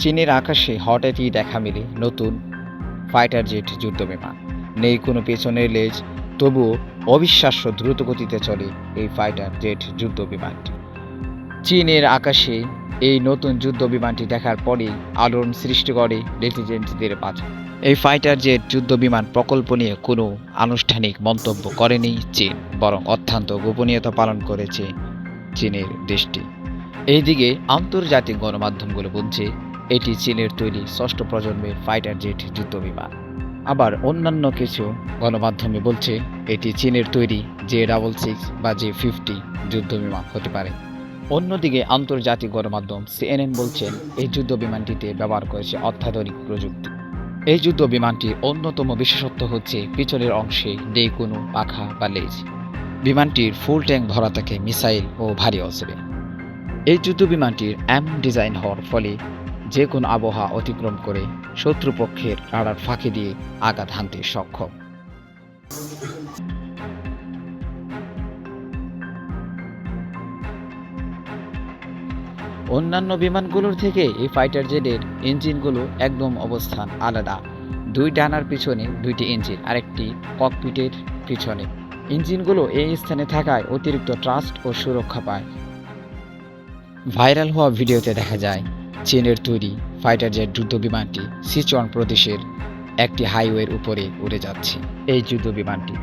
চীনের আকাশে হঠাৎই দেখা মেলে নতুন ফাইটার জেট যুদ্ধবিমান। নেই কোনো পেছনের লেজ, তবুও অবিশ্বাস্য দ্রুতগতিতে চলে এই ফাইটার জেট যুদ্ধবিমানটি। চীনের আকাশে এই নতুন যুদ্ধ বিমানটি দেখার পরেই আলোড়ন সৃষ্টি করে লেটিজেন্টদের মাঝে। এই ফাইটার জেট যুদ্ধ বিমান প্রকল্প নিয়ে কোনো আনুষ্ঠানিক মন্তব্য করেনি চীন, বরং অত্যন্ত গোপনীয়তা পালন করেছে চীনের দেশটি। এইদিকে আন্তর্জাতিক গণমাধ্যমগুলো বলছে এটি চীনের তৈরি ষষ্ঠ প্রজন্মের ফাইটার জেট যুদ্ধ বিমান। আবার অন্যান্য কিছু গণমাধ্যমে বলছে, এটি চীনের তৈরি জে ডাবল সিক্স বা জে ফিফটি যুদ্ধ বিমান হতে পারে। অন্যদিকে আন্তর্জাতিক গণমাধ্যম সিএনএন বলছেন এই যুদ্ধ বিমানটিতে ব্যবহার করেছে অত্যাধুনিক প্রযুক্তি। এই যুদ্ধ বিমানটির অন্যতম বিশেষত্ব হচ্ছে, পিছনের অংশে নেই কোনো পাখা বা লেজ। বিমানটির ফুল ট্যাঙ্ক ভরা থাকে মিসাইল ও ভারী অস্ত্রে। এই যুদ্ধ বিমানটির এমন ডিজাইন হওয়ার ফলে যে কোনো আবহাওয়া অতিক্রম করে শত্রুপক্ষের রাডার ফাঁকি দিয়ে আঘাত হানতে সক্ষম। অন্যান্য বিমানগুলোর থেকে এই ফাইটার জেটের ইঞ্জিনগুলো একদম অবস্থান আলাদা। দুই ডানার পিছনে দুইটি ইঞ্জিন আরেকটি ককপিটের পিছনে। ইঞ্জিনগুলো এই স্থানে থাকায় অতিরিক্ত ট্রাস্ট ও সুরক্ষা পায়। ভাইরাল হওয়া ভিডিওতে দেখা যায় চীনের তৈরি ফাইটার জেট যুদ্ধ বিমানটি সিচুয়ান প্রদেশের একটি হাইওয়ের উপরে উড়ে যাচ্ছে। এই যুদ্ধ বিমানটি